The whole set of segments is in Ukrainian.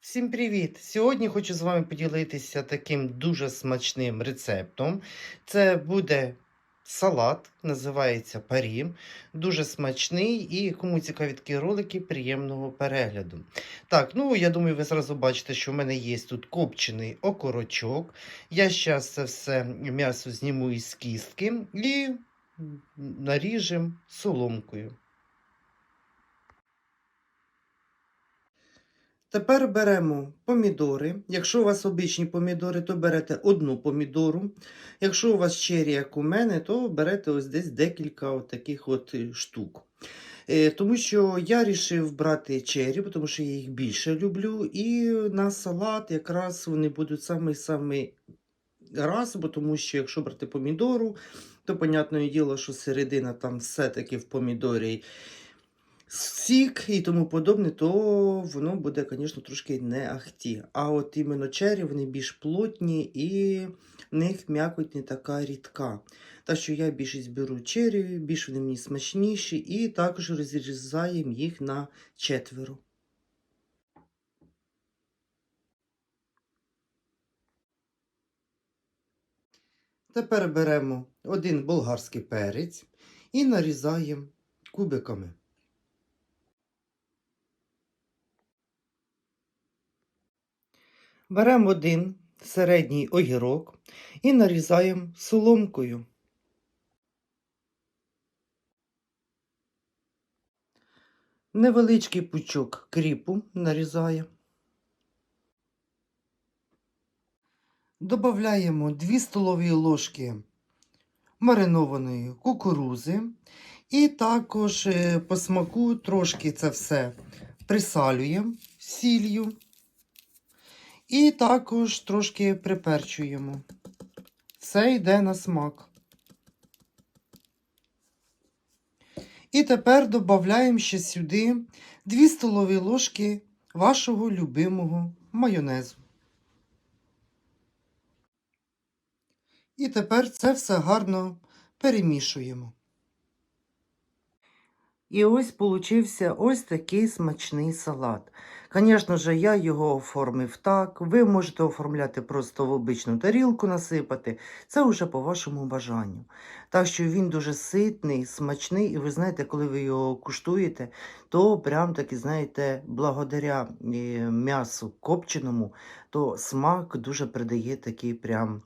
Всім привіт! Сьогодні хочу з вами поділитися таким дуже смачним рецептом. Це буде салат, називається парі. Дуже смачний і кому цікаві такі ролики, приємного перегляду. Так, ну я думаю, ви зразу бачите, що в мене є тут копчений окорочок. Я зараз це все м'ясо зніму із кістки і наріжем соломкою. Тепер беремо помідори. Якщо у вас обичні помідори, то берете одну помідору. Якщо у вас чері, як у мене, то берете ось десь декілька от таких от е, штук. Е, Тому що я вирішив брати чері, тому що я їх більше люблю. І на салат якраз вони будуть самий-самий раз, бо тому що якщо брати помідору, то, понятне діло, що середина там все-таки в помідорі сік і тому подобне, то воно буде, звісно, трошки не ахті. А от іменно чері, вони більш плотні і в них м'якоть не така рідка. Так що я більшість беру чері, більш вони мені смачніші, і також розрізаємо їх на четверо. Тепер беремо один болгарський перець і нарізаємо кубиками. Беремо один середній огірок і нарізаємо соломкою. Невеличкий пучок кріпу нарізаємо. Добавляємо 2 столові ложки маринованої кукурузи. І також е, по смаку трошки це все присалюємо сіллю. І також трошки приперчуємо. Все йде на смак. І тепер додаємо ще сюди 2 столові ложки вашого любимого майонезу. І тепер це все гарно перемішуємо. І ось получився ось такий смачний салат. Звісно ж, я його оформив так. Ви можете оформляти просто в обичну тарілку насипати. Це вже по вашому бажанню. Так що він дуже ситний, смачний, і ви знаєте, коли ви його куштуєте, то прям таки, знаєте, благодаря е, м'ясу копченому, то смак дуже придає такий прям.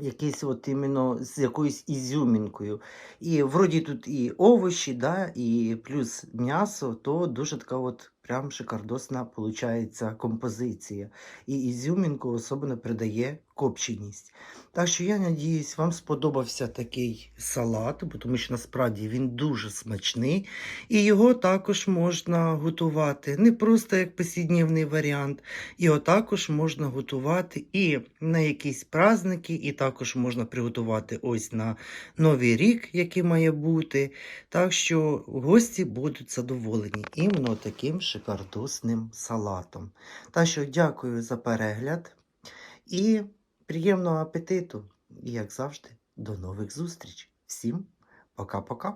Якийсь от іменно з якоюсь ізюмінкою. І вроді тут і овочі, да, і плюс м'ясо, то дуже така от прям шикардосна виходить композиція. І ізюмінку особливо придає копченість. Так що я надіюсь, вам сподобався такий салат, тому що насправді він дуже смачний. І його також можна готувати не просто як посіднівний варіант, його також можна готувати і на якісь праздники, і також можна приготувати ось на Новий рік, який має бути. Так що гості будуть задоволені іменно таким шикардосним салатом. Так що дякую за перегляд і приємного апетиту! І, як завжди, до нових зустріч. Всім пока-пока!